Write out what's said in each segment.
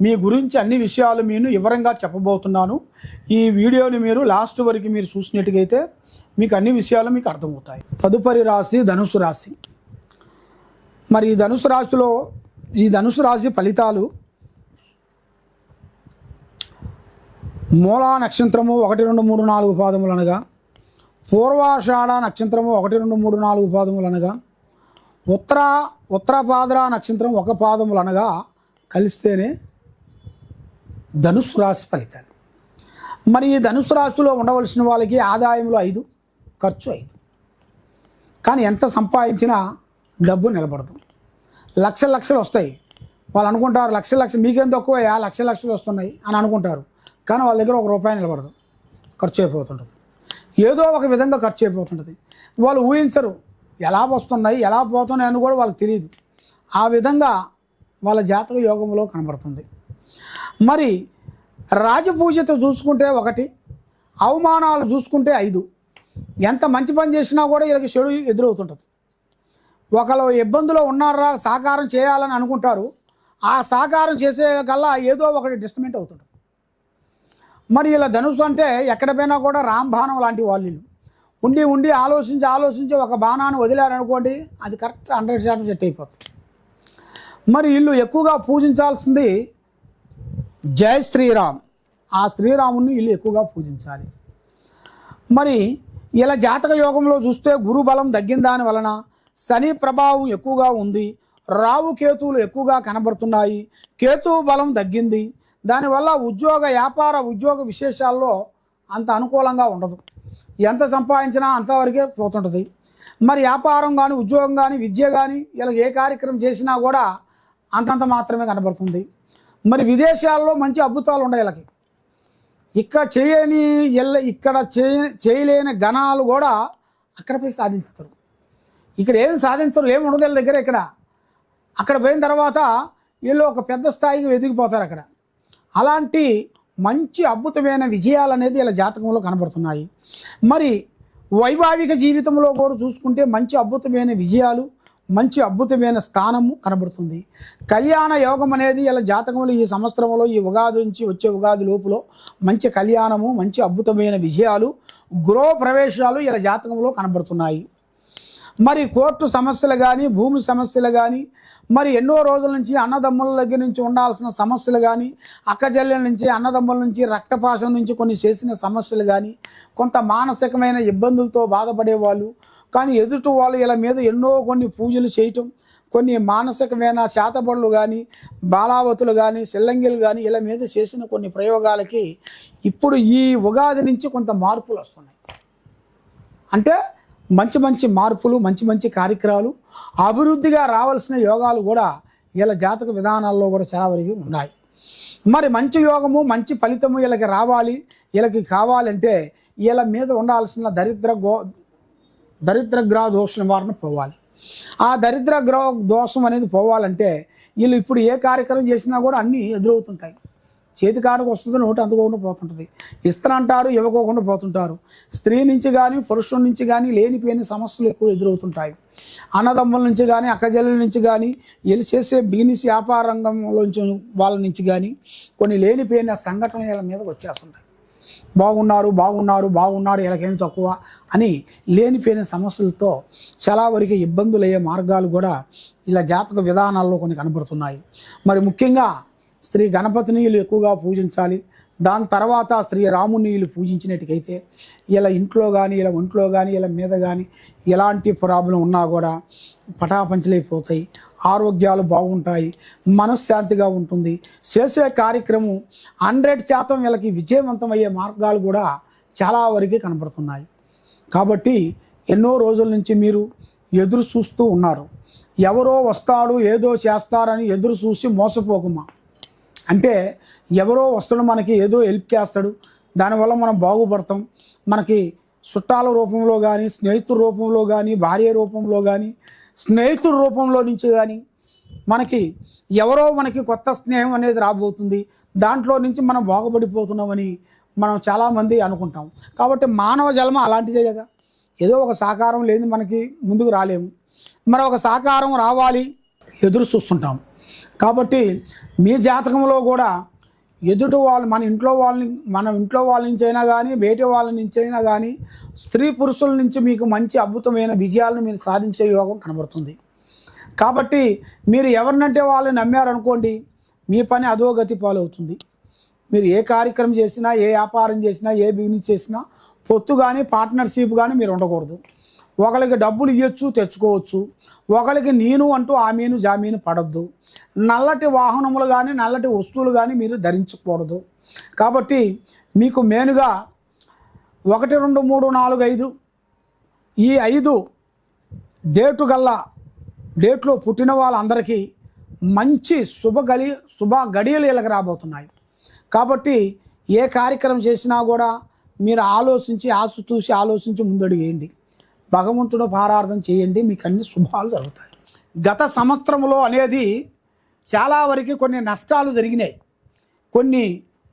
మీ గురించి అన్ని విషయాలు నేను వివరంగా చెప్పబోతున్నాను. ఈ వీడియోని మీరు లాస్ట్ వరకు మీరు చూసినట్టుగైతే మీకు అన్ని విషయాలు మీకు అర్థమవుతాయి. తదుపరి రాశి ధనుసు రాశి. మరి ఈ ధనుసు రాశిలో ఈ ధనుసు రాశి ఫలితాలు మూలా నక్షత్రము ఒకటి రెండు మూడు నాలుగు పాదములు అనగా పూర్వాషాఢ నక్షత్రము ఒకటి రెండు మూడు నాలుగు పాదములు అనగా ఉత్తర ఉత్తరపాదర నక్షత్రం ఒక పాదములు అనగా కలిస్తేనే ధనుసు రాశి ఫలితాలు. మరి ఈ ధనుసు రాశిలో ఉండవలసిన వాళ్ళకి ఆదాయంలో ఐదు ఖర్చు ఐదు. కానీ ఎంత సంపాదించినా డబ్బు నిలబడదు. లక్ష లక్షలు వస్తాయి. వాళ్ళు అనుకుంటారు లక్ష లక్ష మీకేం తక్కువయ్యా లక్ష లక్షలు వస్తున్నాయి అని అనుకుంటారు. కానీ వాళ్ళ దగ్గర ఒక రూపాయి నిలబడదు. ఖర్చు అయిపోతుంటుంది. ఏదో ఒక విధంగా ఖర్చు అయిపోతుంటుంది. వాళ్ళు ఊహించరు. ఎలా వస్తున్నాయి ఎలా పోతున్నాయి అని కూడా వాళ్ళకి తెలియదు ఆ విధంగా వాళ్ళ జాతక యోగంలో కనబడుతుంది. మరి రాజపూజతో చూసుకుంటే ఒకటి అవమానాలు చూసుకుంటే ఐదు. ఎంత మంచి పని చేసినా కూడా వీళ్ళకి చెడు ఎదురవుతుంటుంది. ఒకళ్ళు ఇబ్బందులో ఉన్నారా సాకారం చేయాలని అనుకుంటారు. ఆ సాకారం చేసే కల్లా ఏదో ఒకటి డిస్టమెంట్ అవుతుంటుంది. మరి ఇలా ధనుసు అంటే ఎక్కడ పోయినా కూడా రాంబాణం లాంటి వాళ్ళు వీళ్ళు. ఉండి ఉండి ఆలోచించి ఆలోచించి ఒక బాణాన్ని వదిలారనుకోండి అది కరెక్ట్ హండ్రెడ్ శాతం సెట్ అయిపోతుంది. మరి వీళ్ళు ఎక్కువగా పూజించాల్సింది జై శ్రీరామ్. ఆ శ్రీరాముని వీళ్ళు ఎక్కువగా పూజించాలి. మరి ఇలా జాతక యోగంలో చూస్తే గురు బలం తగ్గిన దాని వలన శని ప్రభావం ఎక్కువగా ఉంది రావు కేతువులు ఎక్కువగా కనబడుతున్నాయి కేతువు బలం తగ్గింది. దానివల్ల ఉద్యోగ వ్యాపార ఉద్యోగ విశేషాల్లో అంత అనుకూలంగా ఉండదు. ఎంత సంపాదించినా అంతవరకే పోతుంటుంది. మరి వ్యాపారం కానీ ఉద్యోగం కానీ విద్య కానీ ఇలా ఏ కార్యక్రమం చేసినా కూడా అంతంత మాత్రమే కనబడుతుంది. మరి విదేశాల్లో మంచి అద్భుతాలు ఉన్నాయి వీళ్ళకి. ఇక్కడ చేయని ఎల్ల ఇక్కడ చేయలేని గణాలు కూడా అక్కడ పోయి సాధిస్తారు ఇక్కడ ఏమి సాధించరు ఏమి ఉండదు వీళ్ళ దగ్గర ఇక్కడ. అక్కడ పోయిన తర్వాత వీళ్ళు ఒక పెద్ద స్థాయికి వెతికిపోతారు అక్కడ. అలాంటి మంచి అద్భుతమైన విజయాలు అనేది ఇలా జాతకంలో కనబడుతున్నాయి. మరి వైవాహిక జీవితంలో కూడా చూసుకుంటే మంచి అద్భుతమైన విజయాలు మంచి అద్భుతమైన స్థానము కనబడుతుంది. కళ్యాణ యోగం అనేది ఇలా జాతకంలో ఈ సంవత్సరంలో ఈ ఉగాది నుంచి వచ్చే ఉగాది లోపులో మంచి కళ్యాణము మంచి అద్భుతమైన విజయాలు గృహ ప్రవేశాలు ఇలా జాతకంలో కనబడుతున్నాయి. మరి కోర్టు సమస్యలు కానీ భూమి సమస్యలు కానీ మరి ఎన్నో రోజుల నుంచి అన్నదమ్ముల దగ్గర నుంచి ఉండాల్సిన సమస్యలు కానీ అక్కజల్లెల నుంచి అన్నదమ్ముల నుంచి రక్తపాశం నుంచి కొన్ని చేసిన సమస్యలు కానీ కొంత మానసికమైన ఇబ్బందులతో బాధపడేవాళ్ళు కానీ ఎదుటి వాళ్ళు ఇలా మీద ఎన్నో కొన్ని పూజలు చేయటం కొన్ని మానసికమైన శాతబడులు కానీ బాలావతులు కానీ సిల్లంగిలు కానీ ఇలా మీద చేసిన కొన్ని ప్రయోగాలకి ఇప్పుడు ఈ ఉగాది నుంచి కొంత మార్పులు వస్తున్నాయి. అంటే మంచి మంచి మార్పులు మంచి మంచి కార్యక్రమాలు అభివృద్ధిగా రావాల్సిన యోగాలు కూడా ఇలా జాతక విధానాల్లో కూడా చాలా వరకు ఉన్నాయి. మరి మంచి యోగము మంచి ఫలితము వీళ్ళకి రావాలి వీళ్ళకి కావాలంటే వీళ్ళ మీద ఉండాల్సిన దరిద్ర గో దరిద్ర గ్రహ దోష నివారణ పోవాలి. ఆ దరిద్ర గ్రహ దోషం అనేది పోవాలంటే వీళ్ళు ఇప్పుడు ఏ కార్యక్రమం చేసినా కూడా అన్నీ ఎదురవుతుంటాయి. చేతి కాడకు వస్తుంది నోటి అందుకోకుండా పోతుంటుంది. ఇస్తానంటారు ఇవ్వకోకుండా పోతుంటారు. స్త్రీ నుంచి కానీ పురుషుల నుంచి కానీ లేనిపోయిన సమస్యలు ఎక్కువ ఎదురవుతుంటాయి. అన్నదమ్ముల నుంచి కానీ అక్కజల్లుల నుంచి కానీ వీళ్ళు చేసే బిజినెస్ వ్యాపార రంగంలోంచి వాళ్ళ నుంచి కానీ కొన్ని లేనిపోయిన సంఘటనల మీద వచ్చేస్తుంటాయి. బాగున్నారు బాగున్నారు బాగున్నారు వీళ్ళకేం తక్కువ అని లేనిపోయిన సమస్యలతో చాలా వరకు ఇబ్బందులు అయ్యే మార్గాలు కూడా ఇలా జాతక విధానాల్లో కొన్ని కనబడుతున్నాయి. మరి ముఖ్యంగా స్త్రీ గణపతిని వీళ్ళు ఎక్కువగా పూజించాలి. దాని తర్వాత స్త్రీ రాముని వీళ్ళు పూజించినట్టుకైతే ఇలా ఇంట్లో కానీ ఇలా ఒంట్లో కానీ ఇలా మీద కానీ ఎలాంటి ప్రాబ్లం ఉన్నా కూడా పటాపంచలైపోతాయి. ఆరోగ్యాలు బాగుంటాయి మనశ్శాంతిగా ఉంటుంది. చేసే కార్యక్రమం హండ్రెడ్ శాతం వీళ్ళకి విజయవంతమయ్యే మార్గాలు కూడా చాలా వరకు కనపడుతున్నాయి కాబట్టి ఎన్నో రోజుల నుంచి మీరు ఎదురు చూస్తూ ఉన్నారు. ఎవరో వస్తాడు ఏదో చేస్తారని ఎదురు చూసి మోసపోకుమా? అంటే ఎవరో వస్తాడు మనకి ఏదో హెల్ప్ చేస్తాడు దానివల్ల మనం బాగుపడతాం. మనకి చుట్టాల రూపంలో కానీ స్నేహితుల రూపంలో కానీ భార్య రూపంలో కానీ స్నేహితుల రూపంలో నుంచి కానీ మనకి ఎవరో మనకి కొత్త స్నేహం అనేది రాబోతుంది. దాంట్లో నుంచి మనం బాగుపడిపోతున్నామని మనం చాలామంది అనుకుంటాం. కాబట్టి మానవ జన్మ అలాంటిదే కదా. ఏదో ఒక సహకారం లేని మనకి ముందుకు రాలేము. మరి ఒక సహకారం రావాలి ఎదురు చూస్తుంటాం. కాబట్టి మీ జాతకంలో కూడా ఎదుటి వాళ్ళు మన ఇంట్లో వాళ్ళని మన ఇంట్లో వాళ్ళ నుంచి అయినా కానీ బయట వాళ్ళ నుంచి అయినా కానీ స్త్రీ పురుషుల నుంచి మీకు మంచి అద్భుతమైన విజయాలను మీరు సాధించే యోగం కనబడుతుంది. కాబట్టి మీరు ఎవరినంటే వాళ్ళని నమ్మారనుకోండి మీ పని అధోగతి పాలవుతుంది. మీరు ఏ కార్యక్రమం చేసినా ఏ వ్యాపారం చేసినా ఏ బిజినెస్ చేసినా పొత్తు కానీ పార్ట్నర్షిప్ కానీ మీరు ఉండకూడదు. ఒకరికి డబ్బులు ఇవ్వచ్చు తెచ్చుకోవచ్చు. ఒకరికి నేను అంటూ ఆమెను జామీను పడద్దు. నల్లటి వాహనములు కానీ నల్లటి వస్తువులు కానీ మీరు ధరించకూడదు. కాబట్టి మీకు మెయిన్గా ఒకటి రెండు మూడు నాలుగు ఐదు ఈ ఐదు డేటు గల్లా డేట్లో పుట్టిన వాళ్ళందరికీ మంచి శుభ గలి శుభ గడియలు ఇలాగ రాబోతున్నాయి. కాబట్టి ఏ కార్యక్రమం చేసినా కూడా మీరు ఆలోచించి ఆశ చూసి ఆలోచించి ముందడుగేయండి భగవంతుడు పారార్థం చేయండి మీకు అన్ని శుభాలు జరుగుతాయి. గత సంవత్సరంలో అనేది చాలా వరకు కొన్ని నష్టాలు జరిగినాయి. కొన్ని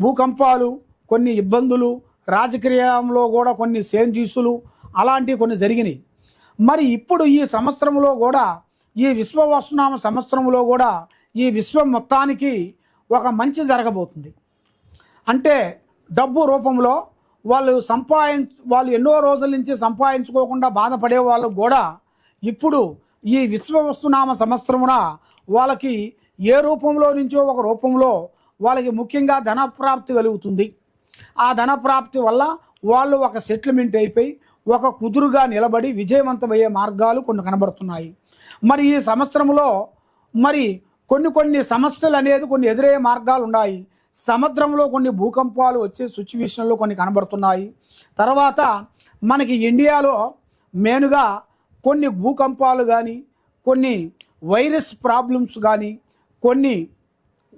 భూకంపాలు కొన్ని ఇబ్బందులు రాజకీయంలో కూడా కొన్ని సేంజీసులు అలాంటివి కొన్ని జరిగినాయి. మరి ఇప్పుడు ఈ సంవత్సరంలో కూడా ఈ విశ్వవస్తునామ సంవత్సరంలో కూడా ఈ విశ్వం మొత్తానికి ఒక మంచి జరగబోతుంది. అంటే డబ్బు రూపంలో వాళ్ళు సంపాదించ వాళ్ళు ఎన్నో రోజుల నుంచి సంపాదించుకోకుండా బాధపడే వాళ్ళు కూడా ఇప్పుడు ఈ విశ్వవస్తునామ సంవత్సరమున వాళ్ళకి ఏ రూపంలో నుంచో ఒక రూపంలో వాళ్ళకి ముఖ్యంగా ధనప్రాప్తి కలుగుతుంది. ఆ ధనప్రాప్తి వల్ల వాళ్ళు ఒక సెటిల్మెంట్ అయిపోయి ఒక కుదురుగా నిలబడి విజయవంతమయ్యే మార్గాలు కొన్ని కనబడుతున్నాయి. మరి ఈ సంవత్సరంలో మరి కొన్ని కొన్ని సమస్యలు అనేది కొన్ని ఎదురయ్యే మార్గాలు ఉన్నాయి. సముద్రంలో కొన్ని భూకంపాలు వచ్చే సిచ్యువేషన్లో కొన్ని కనబడుతున్నాయి. తర్వాత మనకి ఇండియాలో మెయిన్గా కొన్ని భూకంపాలు కానీ కొన్ని వైరస్ ప్రాబ్లమ్స్ కానీ కొన్ని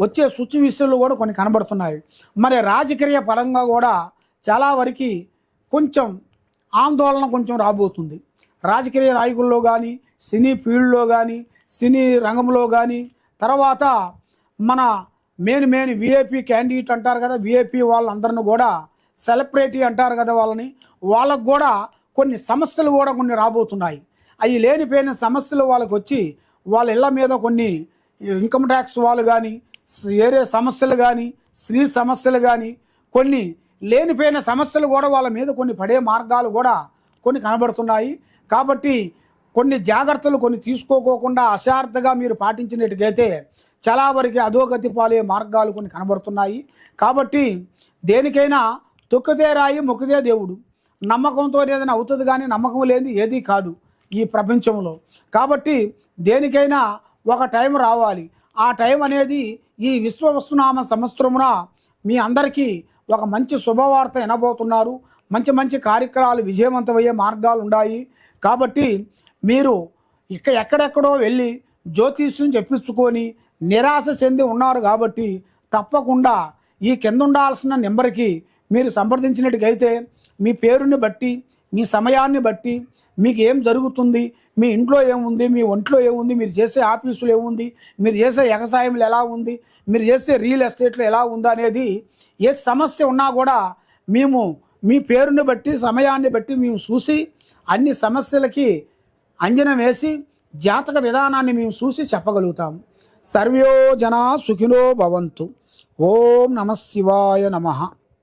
వచ్చే సిచ్యువేషన్లు కూడా కొన్ని కనబడుతున్నాయి. మరి రాజకీయ పరంగా కూడా చాలా వరకు కొంచెం ఆందోళన కొంచెం రాబోతుంది. రాజకీయ నాయకుల్లో కానీ సినీ ఫీల్డ్లో కానీ సినీ రంగంలో కానీ తర్వాత మన మెయిన్ మెయిన్ విఐపి క్యాండిడేట్ అంటారు కదా విఐపి వాళ్ళందరిని కూడా సెలబ్రిటీ అంటారు కదా వాళ్ళని. వాళ్ళకు కూడా కొన్ని సమస్యలు కూడా కొన్ని రాబోతున్నాయి. అవి లేనిపోయిన సమస్యలు వాళ్ళకి వచ్చి వాళ్ళ ఇళ్ళ మీద కొన్ని ఇన్కమ్ ట్యాక్స్ వాళ్ళు కానీ ఏరే సమస్యలు కానీ స్త్రీ సమస్యలు కానీ కొన్ని లేనిపోయిన సమస్యలు కూడా వాళ్ళ మీద కొన్ని పడే మార్గాలు కూడా కొన్ని కనబడుతున్నాయి. కాబట్టి కొన్ని జాగ్రత్తలు కొన్ని తీసుకోకోకుండా అశార్థగా మీరు పాటించినట్టుకైతే చాలా వరకు అధోగతి పాలే మార్గాలు కొన్ని కనబడుతున్నాయి. కాబట్టి దేనికైనా తొక్కితే రాయి మొక్కితే దేవుడు. నమ్మకంతో ఏదైనా అవుతుంది కానీ నమ్మకం లేని ఏది కాదు ఈ ప్రపంచంలో. కాబట్టి దేనికైనా ఒక టైం రావాలి. ఆ టైం అనేది ఈ విశ్వవస్తునామ సంవత్సరమున మీ అందరికీ ఒక మంచి శుభవార్త వినబోతున్నారు. మంచి మంచి కార్యక్రమాలు విజయవంతమయ్యే మార్గాలు ఉన్నాయి. కాబట్టి మీరు ఇక ఎక్కడెక్కడో వెళ్ళి జ్యోతిష్యం చెప్పించుకొని నిరాశ చెంది ఉన్నారు కాబట్టి తప్పకుండా ఈ కింద ఉండాల్సిన నెంబర్కి మీరు సంప్రదించినట్టుకైతే మీ పేరుని బట్టి మీ సమయాన్ని బట్టి మీకు ఏం జరుగుతుంది మీ ఇంట్లో ఏముంది మీ ఒంట్లో ఏముంది మీరు చేసే ఆఫీసులు ఏముంది మీరు చేసే వ్యవసాయంలో ఎలా ఉంది మీరు చేసే రియల్ ఎస్టేట్లో ఎలా ఉందా అనేది ఏ సమస్య ఉన్నా కూడా మేము మీ పేరుని బట్టి సమయాన్ని బట్టి మేము చూసి అన్ని సమస్యలకి అంజనం వేసి జాతక విధానాన్ని మేము చూసి చెప్పగలుగుతాం. సర్వ్యో జనా సుఖినో భవంతు. ఓం నమ శివాయ నమః.